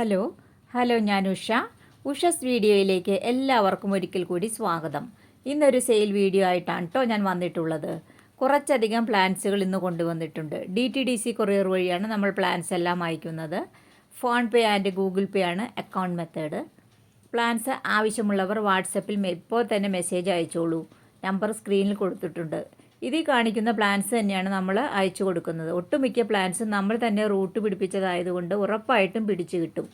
Hello hello ഞാൻ ഉഷ. ഉഷസ് വീഡിയോയിലേക്ക് എല്ലാവർക്കും ഒരിക്കൽ കൂടി സ്വാഗതം. ഇന്നൊരു സെയിൽ വീഡിയോ ആയിട്ടാണ് കേട്ടോ ഞാൻ വന്നിട്ടുള്ളത്. കുറച്ചധികം പ്ലാൻസുകൾ ഇന്ന് കൊണ്ടുവന്നിട്ടുണ്ട്. D T D C courier വഴിയാണ് നമ്മൾ പ്ലാൻസ് എല്ലാം അയക്കുന്നത്. ഫോൺ പേ ആൻഡ് ഗൂഗിൾ പേ ആണ് അക്കൗണ്ട് മെത്തേഡ്. പ്ലാൻസ് ആവശ്യമുള്ളവർ വാട്സപ്പിൽ ഇപ്പോൾ തന്നെ മെസ്സേജ് അയച്ചോളൂ. നമ്പർ സ്ക്രീനിൽ കൊടുത്തിട്ടുണ്ട്. ഇതിൽ കാണിക്കുന്ന പ്ലാൻസ് തന്നെയാണ് നമ്മൾ അയച്ചു കൊടുക്കുന്നത്. ഒട്ടുമിക്ക പ്ലാൻസും നമ്മൾ തന്നെ റൂട്ട് പിടിപ്പിച്ചതായതുകൊണ്ട് ഉറപ്പായിട്ടും പിടിച്ചു കിട്ടും.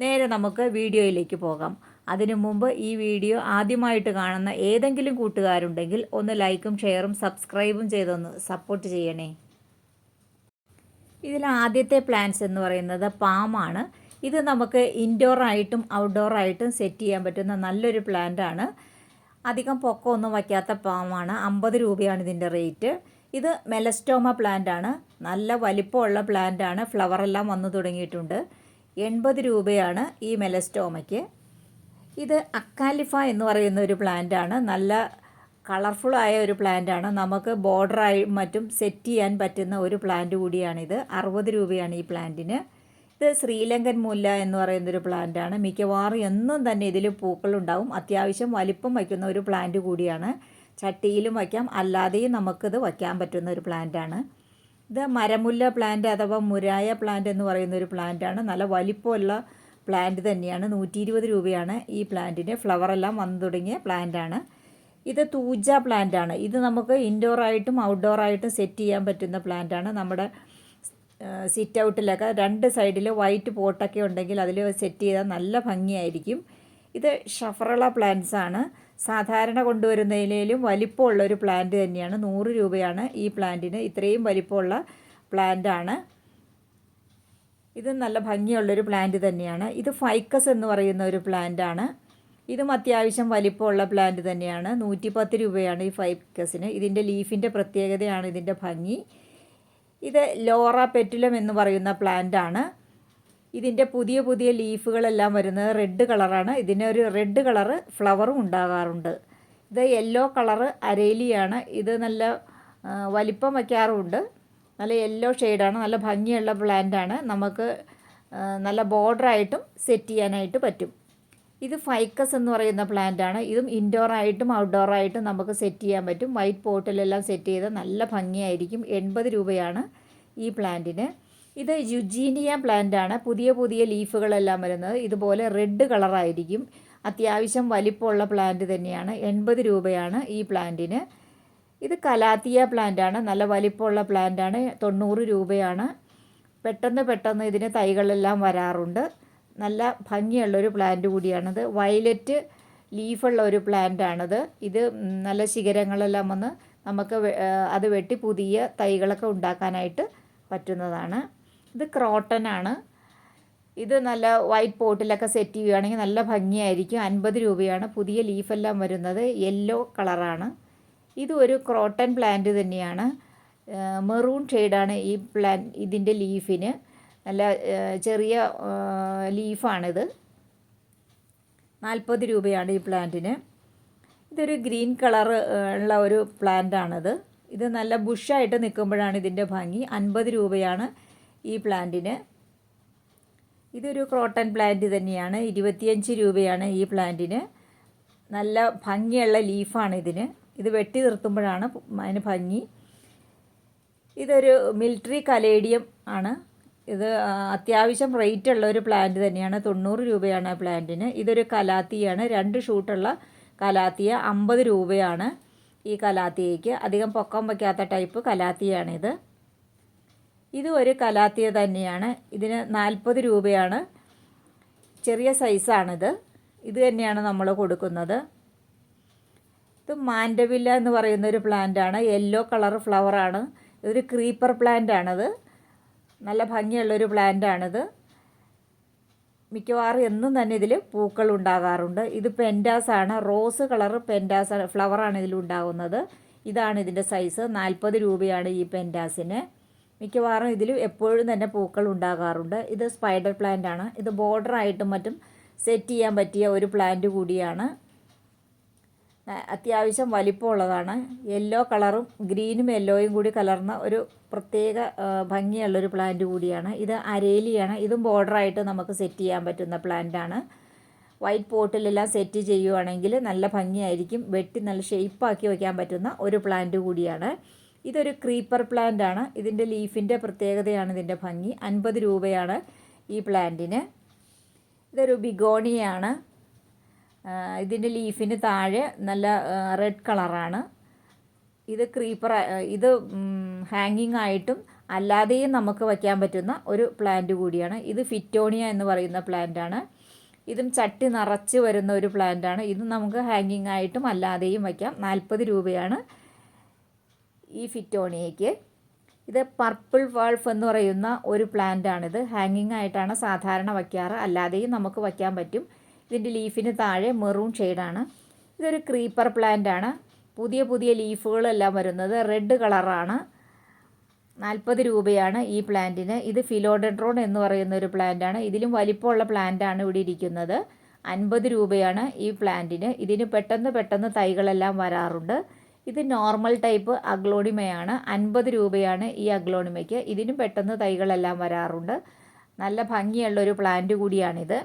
നേരെ നമുക്ക് വീഡിയോയിലേക്ക് പോകാം. അതിനു മുമ്പ് ഈ വീഡിയോ ആദ്യമായിട്ട് കാണുന്ന ഏതെങ്കിലും കൂട്ടുകാരുണ്ടെങ്കിൽ ഒന്ന് ലൈക്കും ഷെയറും സബ്സ്ക്രൈബും ചെയ്തൊന്ന് സപ്പോർട്ട് ചെയ്യണേ. ഇതിൽ ആദ്യത്തെ പ്ലാന്റ്സ് എന്ന് പറയുന്നത് പാമാണ് ഇത് നമുക്ക് ഇൻഡോർ ആയിട്ടും ഔട്ട്ഡോർ ആയിട്ടും സെറ്റ് ചെയ്യാൻ പറ്റുന്ന നല്ലൊരു പ്ലാന്റ് ആണ്. അധികം പൊക്കമൊന്നും വയ്ക്കാത്ത പാമാണ് അമ്പത് രൂപയാണ് ഇതിന്റെ റേറ്റ്. ഇത് മെലസ്റ്റോമ പ്ലാന്റ് ആണ്. നല്ല വലിപ്പമുള്ള പ്ലാന്റ് ആണ്. ഫ്ലവർ എല്ലാം വന്നു തുടങ്ങിയിട്ടുണ്ട്. എൺപത് രൂപയാണ് ഈ മെലസ്റ്റോമയ്ക്ക്. ഇത് അക്കാലിഫ എന്ന് പറയുന്ന ഒരു പ്ലാന്റ് ആണ്. നല്ല കളർഫുൾ ആയ ഒരു പ്ലാന്റ് ആണ്. നമുക്ക് ബോർഡറായി മറ്റും സെറ്റ് ചെയ്യാൻ പറ്റുന്ന ഒരു പ്ലാന്റ് കൂടിയാണിത്. അറുപത് രൂപയാണ് ഈ പ്ലാന്റിന് ഇത് ശ്രീലങ്കൻ മുല്ല എന്ന് പറയുന്ന ഒരു പ്ലാന്റ് ആണ്. മിക്കവാറും എന്നും തന്നെ ഇതിൽ പൂക്കളുണ്ടാവും അത്യാവശ്യം വലിപ്പം വയ്ക്കുന്ന ഒരു പ്ലാന്റ് കൂടിയാണ്. ചട്ടിയിലും വയ്ക്കാം. അല്ലാതെയും നമുക്കിത് വയ്ക്കാൻ പറ്റുന്ന ഒരു പ്ലാന്റ് ആണ്. ഇത് മരമുല്ല പ്ലാന്റ് അഥവാ മുരായ പ്ലാന്റ് എന്ന് പറയുന്ന ഒരു പ്ലാന്റ് ആണ്. നല്ല വലിപ്പമുള്ള പ്ലാന്റ് തന്നെയാണ്. നൂറ്റി ഇരുപത് രൂപയാണ് ഈ പ്ലാന്റിന്റെ ഫ്ലവർ എല്ലാം വന്നു തുടങ്ങിയ പ്ലാന്റ് ആണ്. ഇത് തൂജ പ്ലാന്റ് ആണ്. ഇത് നമുക്ക് ഔട്ട്ഡോർ ആയിട്ടും സെറ്റ് ചെയ്യാൻ പറ്റുന്ന പ്ലാന്റ് ആണ്. നമ്മുടെ സിറ്റ് ഔട്ടിലൊക്കെ രണ്ട് സൈഡിൽ വൈറ്റ് പോട്ടൊക്കെ ഉണ്ടെങ്കിൽ അതിൽ സെറ്റ് ചെയ്താൽ നല്ല ഭംഗിയായിരിക്കും. ഇത് ഷഫറള പ്ലാന്റ്സ് ആണ്. സാധാരണ കൊണ്ടുവരുന്നതിലും വലിപ്പമുള്ള ഒരു പ്ലാന്റ് തന്നെയാണ്. നൂറ് രൂപയാണ് ഈ പ്ലാന്റിന് ഇത്രയും വലിപ്പമുള്ള പ്ലാന്റ് ആണ്. ഇത് നല്ല ഭംഗിയുള്ളൊരു പ്ലാന്റ് തന്നെയാണ്. ഇത് ഫൈക്കസ് എന്ന് പറയുന്ന ഒരു പ്ലാന്റ് ആണ്. ഇതും അത്യാവശ്യം വലിപ്പമുള്ള പ്ലാന്റ് തന്നെയാണ്. നൂറ്റിപ്പത്ത് രൂപയാണ് ഈ ഫൈക്കസിന് ഇതിന്റെ ലീഫിന്റെ പ്രത്യേകതയാണ് ഇതിന്റെ ഭംഗി. ഇത് ലോറ പെറ്റുലം എന്ന് പറയുന്ന പ്ലാന്റ് ആണ്. ഇതിന്റെ പുതിയ പുതിയ ലീഫുകളെല്ലാം വരുന്നത് റെഡ് കളറാണ് ഇതിന് ഒരു റെഡ് കളറ് ഫ്ലവറും ഉണ്ടാകാറുണ്ട്. ഇത് യെല്ലോ കളറ് അരേലിയാണ്. ഇത് നല്ല വലിപ്പം വയ്ക്കാറുമുണ്ട്. നല്ല യെല്ലോ ഷെയ്ഡാണ് നല്ല ഭംഗിയുള്ള പ്ലാന്റാണ് നമുക്ക് നല്ല ബോർഡറായിട്ടും സെറ്റ് ചെയ്യാനായിട്ട് പറ്റും. ഇത് ഫൈക്കസ് എന്ന് പറയുന്ന പ്ലാന്റ് ആണ്. ഇതും ഔട്ട്ഡോർ ആയിട്ടും നമുക്ക് സെറ്റ് ചെയ്യാൻ പറ്റും. വൈറ്റ് പോട്ടിലെല്ലാം സെറ്റ് ചെയ്ത് നല്ല ഭംഗിയായിരിക്കും. എൺപത് രൂപയാണ് ഈ പ്ലാന്റിന് ഇത് യുജീനിയ പ്ലാന്റ് ആണ്. പുതിയ പുതിയ ലീഫുകളെല്ലാം വരുന്നത്. ഇതുപോലെ റെഡ് കളറായിരിക്കും അത്യാവശ്യം വലിപ്പമുള്ള പ്ലാന്റ് തന്നെയാണ്. എൺപത് രൂപയാണ് ഈ പ്ലാന്റിന് ഇത് കലാത്തിയ പ്ലാന്റ് ആണ്. നല്ല വലിപ്പമുള്ള പ്ലാന്റ് ആണ്. തൊണ്ണൂറ് രൂപയാണ്. പെട്ടെന്ന് പെട്ടെന്ന് ഇതിന് തൈകളെല്ലാം വരാറുണ്ട്. നല്ല ഭംഗിയുള്ളൊരു പ്ലാന്റ് കൂടിയാണിത്. വയലറ്റ് ലീഫുള്ള ഒരു പ്ലാന്റ് ആണിത്. ഇത് നല്ല ശിഖരങ്ങളെല്ലാം വന്ന് നമുക്ക് അത് വെട്ടി പുതിയ തൈകളൊക്കെ ഉണ്ടാക്കാനായിട്ട് പറ്റുന്നതാണ്. ഇത് ക്രോട്ടൺ ആണ്. ഇത് നല്ല വൈറ്റ് പോട്ടിലൊക്കെ സെറ്റ് ചെയ്യുകയാണെങ്കിൽ നല്ല ഭംഗിയായിരിക്കും. അൻപത് രൂപയാണ്. പുതിയ ലീഫെല്ലാം വരുന്നത് യെല്ലോ കളറാണ് ഇത് ഒരു ക്രോട്ടൺ പ്ലാന്റ് തന്നെയാണ്. മെറൂൺ ഷെയ്ഡാണ് ഈ പ്ലാൻ ഇതിന്റെ ലീഫിന് നല്ല ചെറിയ ലീഫാണിത്. നാൽപ്പത് രൂപയാണ് ഈ പ്ലാന്റിന്. ഇതൊരു ഗ്രീൻ കളർ ഉള്ള ഒരു പ്ലാന്റ് ആണിത് ഇത് നല്ല ബുഷായിട്ട് നിൽക്കുമ്പോഴാണ് ഇതിന്റെ ഭംഗി. അൻപത് രൂപയാണ് ഈ പ്ലാന്റിന്. ഇതൊരു ക്രോട്ടൺ പ്ലാന്റ് തന്നെയാണ്. ഇരുപത്തിയഞ്ച് രൂപയാണ് ഈ പ്ലാന്റിന്. നല്ല ഭംഗിയുള്ള ലീഫാണ് ഇതിന് ഇത് വെട്ടി നിർത്തുമ്പോഴാണ് അതിന് ഭംഗി. ഇതൊരു മിലിറ്ററി കലേഡിയം ആണ്. ഇത് അത്യാവശ്യം റേറ്റ് ഉള്ള ഒരു പ്ലാന്റ് തന്നെയാണ്. തൊണ്ണൂറ് രൂപയാണ് ആ പ്ലാന്റിന്. ഇതൊരു കലാത്തിയാണ്. രണ്ട് ഷൂട്ടുള്ള കലാത്തിയ അമ്പത് രൂപയാണ് ഈ കലാത്തിയയ്ക്ക്. അധികം പൊക്കം വയ്ക്കാത്ത ടൈപ്പ് കലാത്തിയാണിത്. ഇത് ഒരു കലാത്തിയ തന്നെയാണ്. ഇതിന് നാൽപ്പത് രൂപയാണ്. ചെറിയ സൈസാണിത്. ഇത് തന്നെയാണ് നമ്മൾ കൊടുക്കുന്നത്. ഇത് മാൻഡവില്ല എന്ന് പറയുന്ന ഒരു പ്ലാന്റ് ആണ് യെല്ലോ കളർ ഫ്ലവറാണ്. ഇതൊരു ക്രീപ്പർ പ്ലാന്റ് ആണിത് നല്ല ഭംഗിയുള്ളൊരു പ്ലാന്റ് ആണിത് മിക്കവാറും എന്നും തന്നെ ഇതിൽ പൂക്കൾ ഉണ്ടാകാറുണ്ട് ഇത് പെന്റാസ് ആണ് റോസ് കളർ പെന്റാസ് ഫ്ലവറാണ് ഇതിലുണ്ടാകുന്നത് ഇതാണ് ഇതിന്റെ സൈസ്. നാൽപ്പത് രൂപയാണ് ഈ പെന്റാസിന് മിക്കവാറും ഇതിൽ എപ്പോഴും തന്നെ പൂക്കൾ ഉണ്ടാകാറുണ്ട്. ഇത് സ്പൈഡർ പ്ലാന്റ് ആണ് ഇത് ബോർഡറായിട്ടും മറ്റും സെറ്റ് ചെയ്യാൻ പറ്റിയ ഒരു പ്ലാന്റ് കൂടിയാണ്. അത്യാവശ്യം വലിപ്പമുള്ളതാണ്. യെല്ലോ കളറും ഗ്രീനും യെല്ലോയും കൂടി കലർന്ന ഒരു പ്രത്യേക ഭംഗിയുള്ളൊരു പ്ലാന്റ് കൂടിയാണ്. ഇത് അരേലിയാണ്. ഇതും ബോർഡറായിട്ട് നമുക്ക് സെറ്റ് ചെയ്യാൻ പറ്റുന്ന പ്ലാന്റാണ് വൈറ്റ് പോട്ടിലെല്ലാം സെറ്റ് ചെയ്യുവാണെങ്കിൽ നല്ല ഭംഗിയായിരിക്കും. വെട്ടി നല്ല ഷേപ്പാക്കി വയ്ക്കാൻ പറ്റുന്ന ഒരു പ്ലാന്റ് കൂടിയാണ്. ഇതൊരു ക്രീപ്പർ പ്ലാന്റ് ആണ്. ഇതിന്റെ ലീഫിന്റെ പ്രത്യേകതയാണ് ഇതിന്റെ ഭംഗി. അൻപത് രൂപയാണ് ഈ പ്ലാന്റിന് ഇതൊരു ബിഗോണിയാണ് ഇതിന്റെ ലീഫിന് താഴെ നല്ല റെഡ് കളറാണ് ഇത് ക്രീപ്പർ ഇത് ഹാങ്ങിങ് ആയിട്ടും അല്ലാതെയും നമുക്ക് വയ്ക്കാൻ പറ്റുന്ന ഒരു പ്ലാന്റ് കൂടിയാണ്. ഇത് ഫിറ്റോണിയ എന്ന് പറയുന്ന പ്ലാന്റാണ് ഇതും ചട്ടി നിറച്ച് വരുന്ന ഒരു പ്ലാന്റാണ് ഇത് നമുക്ക് ഹാങ്ങിങ് ആയിട്ടും അല്ലാതെയും വയ്ക്കാം. നാൽപ്പത് രൂപയാണ് ഈ ഫിറ്റോണിയയ്ക്ക് ഇത് പർപ്പിൾ വാൾഫ് എന്ന് പറയുന്ന ഒരു പ്ലാന്റ് ആണിത് ഹാങ്ങിങ് ആയിട്ടാണ് സാധാരണ വയ്ക്കാറ്. അല്ലാതെയും നമുക്ക് വയ്ക്കാൻ പറ്റും. ഇതിന്റെ ലീഫിന് താഴെ മെറൂൺ ഷെയ്ഡാണ് ഇതൊരു ക്രീപ്പർ പ്ലാന്റ് ആണ്. പുതിയ പുതിയ ലീഫുകളെല്ലാം വരുന്നത് റെഡ് കളറാണ് നാൽപ്പത് രൂപയാണ് ഈ പ്ലാന്റിന് ഇത് ഫിലോഡെഡ്രോൺ എന്ന് പറയുന്ന ഒരു പ്ലാന്റാണ് ഇതിലും വലിപ്പമുള്ള പ്ലാന്റാണ് ഇവിടെ ഇരിക്കുന്നത്. അൻപത് രൂപയാണ് ഈ പ്ലാന്റിന് ഇതിന് പെട്ടെന്ന് പെട്ടെന്ന് തൈകളെല്ലാം വരാറുണ്ട്. ഇത് നോർമൽ ടൈപ്പ് അഗ്ലോണിമയാണ്. അൻപത് രൂപയാണ് ഈ അഗ്ലോണിമയ്ക്ക്. ഇതിനും പെട്ടെന്ന് തൈകളെല്ലാം വരാറുണ്ട്. നല്ല ഭംഗിയുള്ള ഒരു പ്ലാന്റ് കൂടിയാണിത്.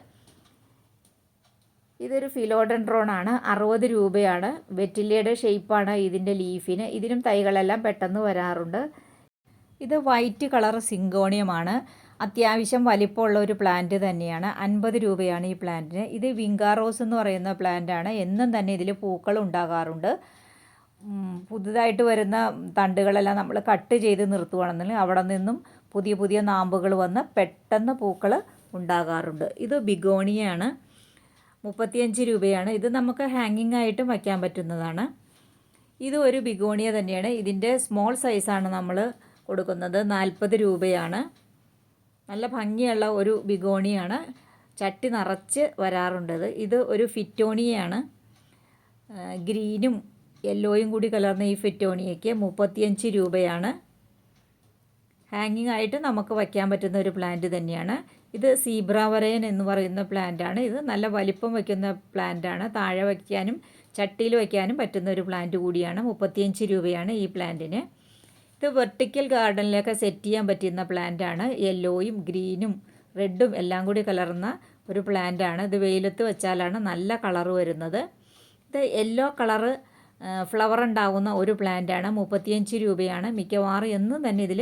ഇതൊരു ഫിലോഡൻഡ്രോൺ ആണ്. അറുപത് രൂപയാണ്. വെറ്റിലയുടെ ഷേപ്പാണ് ഇതിന്റെ ലീഫിന്. ഇതിനും തൈകളെല്ലാം പെട്ടെന്ന് വരാറുണ്ട്. ഇത് വൈറ്റ് കളർ സിങ്കോണിയമാണ്. അത്യാവശ്യം വലിപ്പമുള്ള ഒരു പ്ലാന്റ് തന്നെയാണ്. അൻപത് രൂപയാണ് ഈ പ്ലാന്റിന് ഇത് വിങ്കാറോസ് എന്ന് പറയുന്ന പ്ലാന്റാണ് എന്നും തന്നെ ഇതിൽ പൂക്കൾ ഉണ്ടാകാറുണ്ട്. പുതുതായിട്ട് വരുന്ന തണ്ടുകളെല്ലാം നമ്മൾ കട്ട് ചെയ്ത് നിർത്തുകയാണെന്നുണ്ടെങ്കിൽ അവിടെ നിന്നും പുതിയ പുതിയ നാമ്പുകൾ വന്ന് പെട്ടെന്ന് പൂക്കൾ ഉണ്ടാകാറുണ്ട്. ഇത് ബിഗോണിയാണ് മുപ്പത്തിയഞ്ച് രൂപയാണ്. ഇത് നമുക്ക് ഹാങ്ങിങ് ആയിട്ടും വയ്ക്കാൻ പറ്റുന്നതാണ്. ഇത് ഒരു ബിഗോണിയ തന്നെയാണ്. ഇതിന്റെ സ്മോൾ സൈസാണ് നമ്മൾ കൊടുക്കുന്നത്. നാൽപ്പത് രൂപയാണ്. നല്ല ഭംഗിയുള്ള ഒരു ബിഗോണിയാണ്. ചട്ടി നിറച്ച് വരാറുണ്ടത് ഇത്. ഒരു ഫിറ്റോണിയാണ് ഗ്രീനും യെല്ലോയും കൂടി കലർന്ന ഈ ഫിറ്റോണിയയ്ക്ക് മുപ്പത്തിയഞ്ച് രൂപയാണ്. ഹാങ്ങിങ് ആയിട്ട് നമുക്ക് വയ്ക്കാൻ പറ്റുന്ന ഒരു പ്ലാന്റ് തന്നെയാണ്. ഇത് സീബ്രാവരയൻ എന്ന് പറയുന്ന പ്ലാന്റാണ് ഇത് നല്ല വലിപ്പം വയ്ക്കുന്ന പ്ലാന്റാണ് താഴെ വയ്ക്കാനും ചട്ടിയിൽ വയ്ക്കാനും പറ്റുന്ന ഒരു പ്ലാന്റ് കൂടിയാണ്. മുപ്പത്തിയഞ്ച് രൂപയാണ് ഈ പ്ലാന്റിന് ഇത് വെർട്ടിക്കൽ ഗാർഡനിലൊക്കെ സെറ്റ് ചെയ്യാൻ പറ്റുന്ന പ്ലാന്റാണ് യെല്ലോയും ഗ്രീനും റെഡും എല്ലാം കൂടി കലർന്ന ഒരു പ്ലാന്റാണ് ഇത് വെയിലത്ത് വെച്ചാലാണ് നല്ല കളർ വരുന്നത്. ഇത് യെല്ലോ കളറ് ഫ്ലവർ ഉണ്ടാകുന്ന ഒരു പ്ലാന്റാണ് മുപ്പത്തിയഞ്ച് രൂപയാണ്. മിക്കവാറും എന്നും തന്നെ ഇതിൽ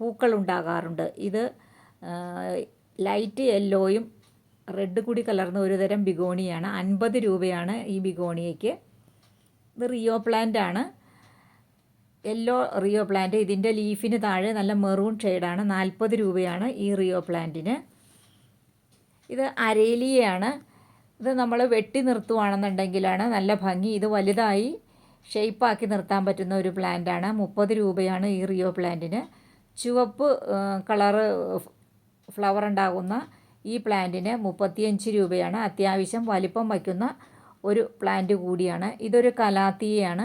പൂക്കൾ ഉണ്ടാകാറുണ്ട്. ഇത് ലൈറ്റ് യെല്ലോയും റെഡ് കൂടി കലർന്ന ഒരു തരം ബിഗോണിയാണ്. അൻപത് രൂപയാണ് ഈ ബിഗോണിയയ്ക്ക്. ഇത് റിയോ പ്ലാന്റ് ആണ്. യെല്ലോ റിയോ പ്ലാന്റ് ഇതിന്റെ ലീഫിന് താഴെ നല്ല മെറൂൺ ഷെയ്ഡാണ് നാൽപ്പത് രൂപയാണ് ഈ റിയോ പ്ലാന്റിന് ഇത് അരേലിയാണ് ഇത് നമ്മൾ വെട്ടി നിർത്തുവാണെന്നുണ്ടെങ്കിലാണ് നല്ല ഭംഗി. ഇത് വലുതായി ഷേപ്പാക്കി നിർത്താൻ പറ്റുന്ന ഒരു പ്ലാന്റാണ് മുപ്പത് രൂപയാണ് ഈ റിയോ പ്ലാന്റിന് ചുവപ്പ് കളറ് ഫ്ലവർ ഉണ്ടാകുന്ന ഈ പ്ലാന്റിന് മുപ്പത്തിയഞ്ച് രൂപയാണ് അത്യാവശ്യം വലിപ്പം വയ്ക്കുന്ന ഒരു പ്ലാന്റ് കൂടിയാണ്. ഇതൊരു കലാത്തിയാണ്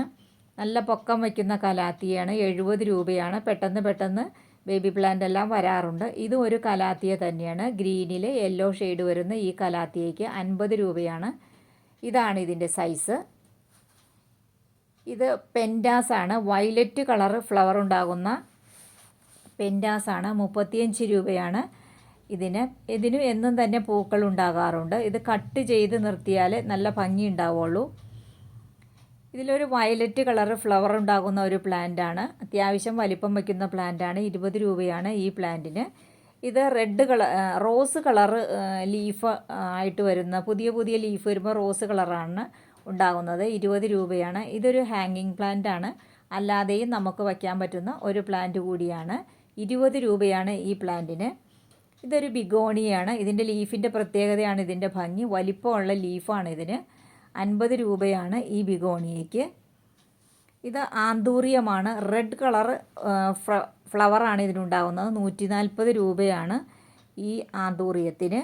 നല്ല പൊക്കം വയ്ക്കുന്ന കലാത്തിയാണ്. എഴുപത് രൂപയാണ്. പെട്ടെന്ന് പെട്ടെന്ന് ബേബി പ്ലാന്റ് എല്ലാം വരാറുണ്ട്. ഇതും ഒരു കലാത്തിയ തന്നെയാണ്. ഗ്രീനിൽ യെല്ലോ ഷെയ്ഡ് വരുന്ന ഈ കലാത്തിയയ്ക്ക് അൻപത് രൂപയാണ്. ഇതാണ് ഇതിന്റെ സൈസ് ഇത് പെന്റാസ് ആണ്. വയലറ്റ് കളർ ഫ്ലവർ ഉണ്ടാകുന്ന പെന്റാസ് ആണ്. മുപ്പത്തിയഞ്ച് രൂപയാണ്. ഇതിന് ഇതിനും എന്നും തന്നെ പൂക്കൾ ഉണ്ടാകാറുണ്ട്. ഇത് കട്ട് ചെയ്ത് നിർത്തിയാൽ നല്ല ഭംഗി ഉണ്ടാവുള്ളൂ. ഇതിലൊരു വയലറ്റ് കളർ ഫ്ലവർ ഉണ്ടാകുന്ന ഒരു പ്ലാന്റ് ആണ്. അത്യാവശ്യം വലിപ്പം വയ്ക്കുന്ന പ്ലാന്റ് ആണ്. ഇരുപത് രൂപയാണ് ഈ പ്ലാന്റിന് ഇത് red colour rose colour leaf ആയിട്ട് വരുന്ന പുതിയ പുതിയ ലീഫ് വരുമ്പോൾ റോസ് കളറാണ് ഉണ്ടാകുന്നത്. ഇരുപത് രൂപയാണ്. ഇതൊരു ഹാങ്ങിങ് പ്ലാന്റ് ആണ്. അല്ലാതെയും നമുക്ക് വയ്ക്കാൻ പറ്റുന്ന ഒരു പ്ലാന്റ് കൂടിയാണ്. ഇരുപത് രൂപയാണ് ഈ പ്ലാന്റിന് ഇതൊരു ബിഗോണിയാണ്. ഇതിന്റെ ലീഫിന്റെ പ്രത്യേകതയാണ് ഇതിന്റെ ഭംഗി. വലിപ്പമുള്ള ലീഫാണ് ഇതിന്. അൻപത് രൂപയാണ് ഈ ബിഗോണിയയ്ക്ക്. ഇത് ആന്തൂറിയമാണ്. റെഡ് കളർ ഫ്ലവറാണ് ഇതിനുണ്ടാകുന്നത് നൂറ്റി നാൽപ്പത് രൂപയാണ് ഈ ആന്തൂറിയത്തിന്.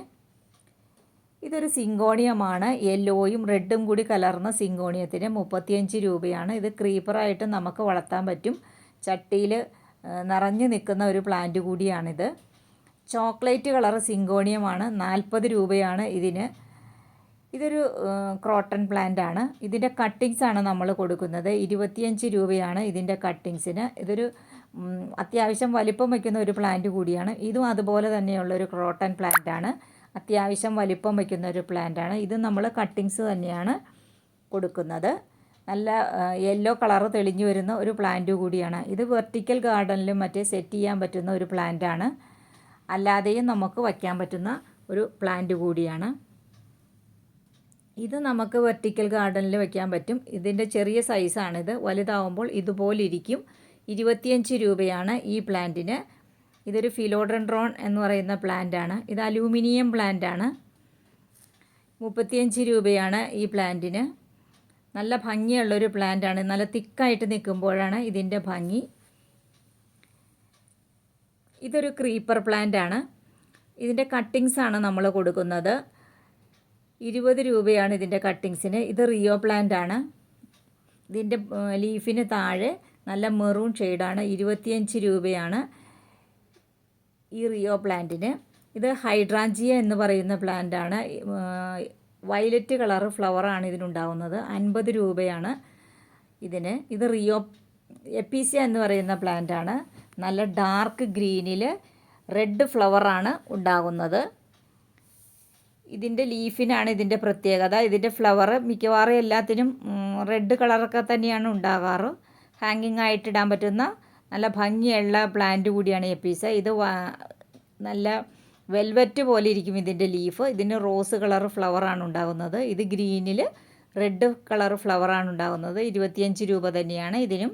ഇതൊരു സിങ്കോണിയമാണ്. യെല്ലോയും റെഡും കൂടി കലർന്ന സിങ്കോണിയത്തിന് മുപ്പത്തിയഞ്ച് രൂപയാണ്. ഇത് ക്രീപ്പറായിട്ട് നമുക്ക് വളർത്താൻ പറ്റും. ചട്ടിയിൽ നിറഞ്ഞു നിൽക്കുന്ന ഒരു പ്ലാന്റ് കൂടിയാണിത്. ചോക്ലേറ്റ് കളർ സിങ്കോണിയമാണ്. നാൽപ്പത് രൂപയാണ് ഇതിന്. ഇതൊരു ക്രോട്ടൺ പ്ലാന്റ് ആണ്. ഇതിന്റെ കട്ടിങ്സ് ആണ് നമ്മൾ കൊടുക്കുന്നത്. ഇരുപത്തിയഞ്ച് രൂപയാണ് ഇതിന്റെ കട്ടിങ്സിന്. ഇതൊരു അത്യാവശ്യം വലിപ്പം വയ്ക്കുന്ന ഒരു പ്ലാന്റ് കൂടിയാണ്. ഇതും അതുപോലെ തന്നെയുള്ള ഒരു ക്രോട്ടൺ പ്ലാന്റ് ആണ്. അത്യാവശ്യം വലിപ്പം വയ്ക്കുന്ന ഒരു പ്ലാന്റ് ആണ്. ഇത് നമ്മൾ കട്ടിങ്സ് തന്നെയാണ് കൊടുക്കുന്നത്. നല്ല യെല്ലോ കളറ് തെളിഞ്ഞു വരുന്ന ഒരു പ്ലാന്റ് കൂടിയാണ്. ഇത് വെർട്ടിക്കൽ ഗാർഡനിലും മറ്റേ സെറ്റ് ചെയ്യാൻ പറ്റുന്ന ഒരു പ്ലാന്റ് ആണ്. അല്ലാതെയും നമുക്ക് വയ്ക്കാൻ പറ്റുന്ന ഒരു പ്ലാന്റ് കൂടിയാണ്. ഇത് നമുക്ക് വെർട്ടിക്കൽ ഗാർഡനിൽ വെക്കാൻ പറ്റും. ഇതിന്റെ ചെറിയ സൈസാണിത് വലുതാവുമ്പോൾ ഇതുപോലെ ഇരിക്കും ഇരുപത്തിയഞ്ച് രൂപയാണ് ഈ പ്ലാന്റിന് ഇതൊരു ഫിലോഡൻഡ്രോൺ എന്ന് പറയുന്ന പ്ലാന്റ് ആണ്. ഇത് അലൂമിനിയം പ്ലാന്റ് ആണ്. മുപ്പത്തിയഞ്ച് രൂപയാണ് ഈ പ്ലാന്റിന് നല്ല ഭംഗിയുള്ളൊരു പ്ലാന്റ് ആണ്. നല്ല തിക്കായിട്ട് നിൽക്കുമ്പോഴാണ് ഇതിന്റെ ഭംഗി. ഇതൊരു ക്രീപ്പർ പ്ലാന്റ് ആണ്. ഇതിന്റെ കട്ടിങ്സ് ആണ് നമ്മൾ കൊടുക്കുന്നത്. ഇരുപത് രൂപയാണ് ഇതിന്റെ കട്ടിങ്സിന് ഇത് റിയോ പ്ലാന്റ് ആണ്. ഇതിന്റെ ലീഫിന് താഴെ നല്ല മെറൂൺ ഷെയ്ഡാണ് ഇരുപത്തിയഞ്ച് രൂപയാണ് ഈ റിയോ പ്ലാന്റിന് ഇത് ഹൈഡ്രാഞ്ചിയ എന്ന് പറയുന്ന പ്ലാന്റ് ആണ്. വയലറ്റ് കളർ ഫ്ലവറാണ് ഇതിനുണ്ടാവുന്നത്. അൻപത് രൂപയാണ് ഇതിന്. ഇത് റിയോ എപ്പീസിയ എന്ന് പറയുന്ന പ്ലാന്റ് ആണ്. നല്ല ഡാർക്ക് ഗ്രീനിൽ റെഡ് ഫ്ലവറാണ് ഉണ്ടാകുന്നത്. ഇതിന്റെ ലീഫിനാണ് ഇതിന്റെ പ്രത്യേകത. ഇതിന്റെ ഫ്ലവർ മിക്കവാറും എല്ലാത്തിനും റെഡ് കളറൊക്കെ തന്നെയാണ് ഉണ്ടാകാറ്. ഹാങ്ങിങ് ആയിട്ട് ഇടാൻ പറ്റുന്ന നല്ല ഭംഗിയുള്ള പ്ലാന്റ് കൂടിയാണ് എപ്പീസ ഇത് നല്ല വെൽവെറ്റ് പോലെ ഇരിക്കും ഇതിന്റെ ലീഫ് ഇതിന് റോസ് കളർ ഫ്ലവറാണ് ഉണ്ടാകുന്നത്. ഇത് ഗ്രീനിൽ റെഡ് കളർ ഫ്ലവറാണ് ഉണ്ടാകുന്നത്. ഇരുപത്തിയഞ്ച് രൂപ തന്നെയാണ് ഇതിനും.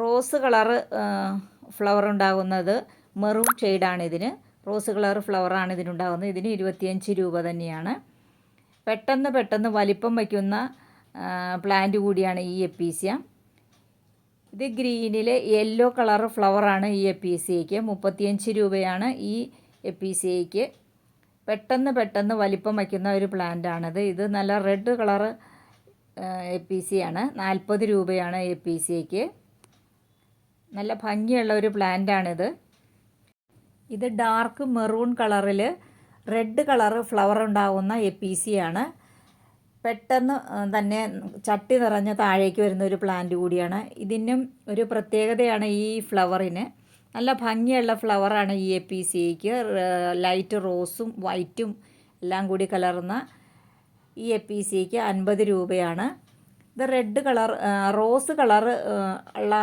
റോസ് കളറ് ഫ്ലവർ ഉണ്ടാകുന്നത് മെറൂൺ ഷെയ്ഡാണ് ഇതിന്. റോസ് കളർ ഫ്ലവറാണ് ഇതിനുണ്ടാകുന്നത്. ഇതിന് ഇരുപത്തിയഞ്ച് രൂപ തന്നെയാണ്. പെട്ടെന്ന് പെട്ടെന്ന് വലിപ്പം വയ്ക്കുന്ന പ്ലാന്റ് കൂടിയാണ് ഈ എപ്പീസ്യ. ഇത് ഗ്രീനിലെ യെല്ലോ കളർ ഫ്ലവറാണ് ഈ എപ്പീസിയയ്ക്ക്. മുപ്പത്തിയഞ്ച് രൂപയാണ് ഈ എപ്പീസിയയ്ക്ക്. പെട്ടെന്ന് പെട്ടെന്ന് വലിപ്പം വയ്ക്കുന്ന ഒരു പ്ലാന്റാണിത് ഇത് നല്ല റെഡ് കളർ എപ്പീസിയാണ് നാൽപ്പത് രൂപയാണ് എപ്പീസിയയ്ക്ക്. നല്ല ഭംഗിയുള്ള ഒരു പ്ലാന്റാണിത്. ഇത് ഡാർക്ക് മെറൂൺ കളറിൽ റെഡ് കളറ് ഫ്ലവർ ഉണ്ടാകുന്ന ആണ് പെട്ടെന്ന് തന്നെ ചട്ടി നിറഞ്ഞ് താഴേക്ക് വരുന്ന ഒരു പ്ലാന്റ് കൂടിയാണ്. ഇതിനും ഒരു പ്രത്യേകതയാണ് ഈ ഫ്ലവറിന്. നല്ല ഭംഗിയുള്ള ഫ്ലവറാണ് ഈ എപ്പീസിയയ്ക്ക് ലൈറ്റ് റോസും വൈറ്റും എല്ലാം കൂടി കലർന്ന ഈ എപ്പീസിയയ്ക്ക് അൻപത് രൂപയാണ്. ഇത് റെഡ് കളർ റോസ് കളർ ഉള്ള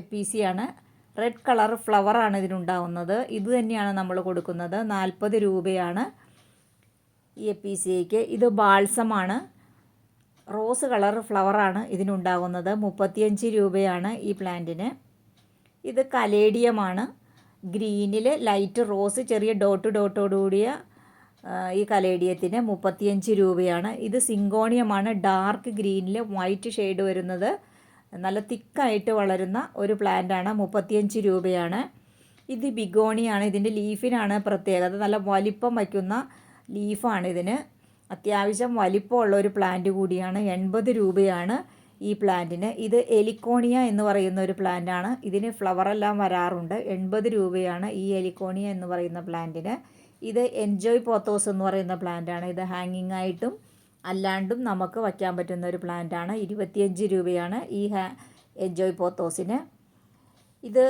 എപ്പീസിയാണ് റെഡ് കളർ ഫ്ലവറാണ് ഇതിനുണ്ടാവുന്നത്. ഇത് തന്നെയാണ് നമ്മൾ കൊടുക്കുന്നത്. നാൽപ്പത് രൂപയാണ് ഈ എപ്പീസിയയ്ക്ക് ഇത് ബാൾസമാണ് റോസ് കളർ ഫ്ലവറാണ് ഇതിനുണ്ടാകുന്നത് മുപ്പത്തിയഞ്ച് രൂപയാണ് ഈ പ്ലാന്റിന്. ഇത് കലേഡിയമാണ് ഗ്രീനിൽ ലൈറ്റ് റോസ് ചെറിയ ഡോട്ട് ഡോട്ടോടുകൂടിയ കൂടിയ ഈ കലേഡിയത്തിന് മുപ്പത്തിയഞ്ച് രൂപയാണ്. ഇത് സിങ്കോണിയമാണ് ഡാർക്ക് ഗ്രീനിൽ വൈറ്റ് ഷെയ്ഡ് വരുന്നത്. നല്ല തിക്കായിട്ട് വളരുന്ന ഒരു പ്ലാന്റാണ്. മുപ്പത്തിയഞ്ച് രൂപയാണ്. ഇത് ബിഗോണിയാണ്. ഇതിന്റെ ലീഫിനാണ് പ്രത്യേകത. നല്ല വലിപ്പം വയ്ക്കുന്ന ലീഫാണ് ഇതിന്. അത്യാവശ്യം വലിപ്പമുള്ള ഒരു പ്ലാന്റ് കൂടിയാണ്. എൺപത് രൂപയാണ് ഈ പ്ലാന്റിന്. ഇത് എലിക്കോണിയ എന്ന് പറയുന്ന ഒരു പ്ലാന്റാണ്. ഇതിന് ഫ്ലവറെല്ലാം വരാറുണ്ട്. എൺപത് രൂപയാണ് ഈ എലിക്കോണിയ എന്ന് പറയുന്ന പ്ലാന്റിന്. ഇത് എൻജോയ് പോത്തോസ് എന്ന് പറയുന്ന പ്ലാന്റാണ്. ഇത് ഹാങ്ങിങ് ആയിട്ടും അല്ലാണ്ടും നമുക്ക് വയ്ക്കാൻ പറ്റുന്ന ഒരു പ്ലാന്റാണ് ഇരുപത്തിയഞ്ച് രൂപയാണ് ഈ ഹാ എൻജോയ് പോത്തോസിന് ഇത്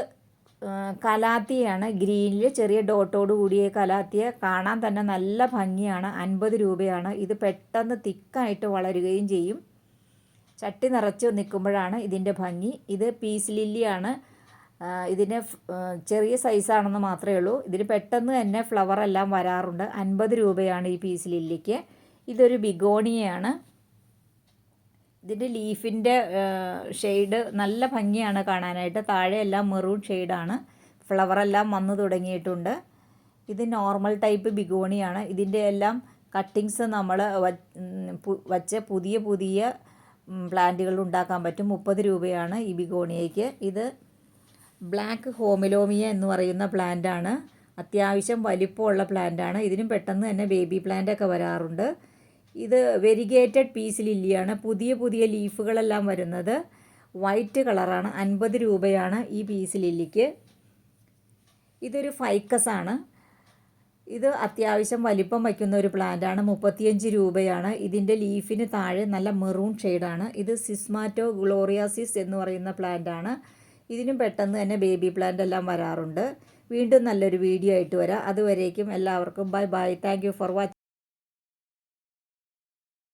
കലാത്തിയാണ്. ഗ്രീനിൽ ചെറിയ ഡോട്ടോട് കൂടിയ കലാത്തിയ കാണാൻ തന്നെ നല്ല ഭംഗിയാണ്. അൻപത് രൂപയാണ്. ഇത് പെട്ടെന്ന് തിക്കായിട്ട് വളരുകയും ചെയ്യും. ചട്ടി നിറച്ച് നിൽക്കുമ്പോഴാണ് ഇതിന്റെ ഭംഗി. ഇത് പീസ് ലില്ലിയാണ്. ഇതിന് ചെറിയ സൈസാണെന്ന് മാത്രമേ ഉള്ളൂ. ഇതിന് പെട്ടെന്ന് തന്നെ ഫ്ലവർ എല്ലാം വരാറുണ്ട്. അൻപത് രൂപയാണ് ഈ പീസ് ലില്ലിക്ക്. ഇതൊരു ബിഗോണിയയാണ്. ഇതിന്റെ ലീഫിന്റെ ഷെയ്ഡ് നല്ല ഭംഗിയാണ് കാണാനായിട്ട്. താഴെയെല്ലാം മെറൂൺ ഷെയ്ഡാണ്. ഫ്ലവറെല്ലാം വന്നു തുടങ്ങിയിട്ടുണ്ട്. ഇത് നോർമൽ ടൈപ്പ് ബിഗോണിയാണ്. ഇതിന്റെ എല്ലാം കട്ടിങ്സ് നമ്മൾ വച്ച് പുതിയ പുതിയ പ്ലാന്റുകൾ ഉണ്ടാക്കാൻ പറ്റും. മുപ്പത് രൂപയാണ് ഈ ബിഗോണിയയ്ക്ക്. ഇത് ബ്ലാക്ക് ഹോമിലോമിയ എന്ന് പറയുന്ന പ്ലാന്റാണ്. അത്യാവശ്യം വലിപ്പമുള്ള പ്ലാന്റാണ്. ഇതിനും പെട്ടെന്ന് തന്നെ ബേബി പ്ലാന്റൊക്കെ വരാറുണ്ട്. ഇത് വെരിഗേറ്റഡ് പീസ് ലില്ലിയാണ് പുതിയ പുതിയ ലീഫുകളെല്ലാം വരുന്നത്. വൈറ്റ് കളറാണ്. അൻപത് രൂപയാണ് ഈ പീസ് ലില്ലിക്ക് ഇതൊരു ഫൈക്കസ് ആണ്. ഇത് അത്യാവശ്യം വലിപ്പം വയ്ക്കുന്ന ഒരു പ്ലാന്റാണ് മുപ്പത്തിയഞ്ച് രൂപയാണ്. ഇതിന്റെ ലീഫിന് താഴെ നല്ല മെറൂൺ ഷെയ്ഡാണ് ഇത് സിസ്മാറ്റോ ഗ്ലോറിയാസിസ് എന്ന് പറയുന്ന പ്ലാന്റാണ് ഇതിനും പെട്ടെന്ന് തന്നെ ബേബി പ്ലാന്റ് എല്ലാം വരാറുണ്ട്. വീണ്ടും നല്ലൊരു വീഡിയോ ആയിട്ട് വരാം. അതുവരേക്കും എല്ലാവർക്കും bye bye thank for watching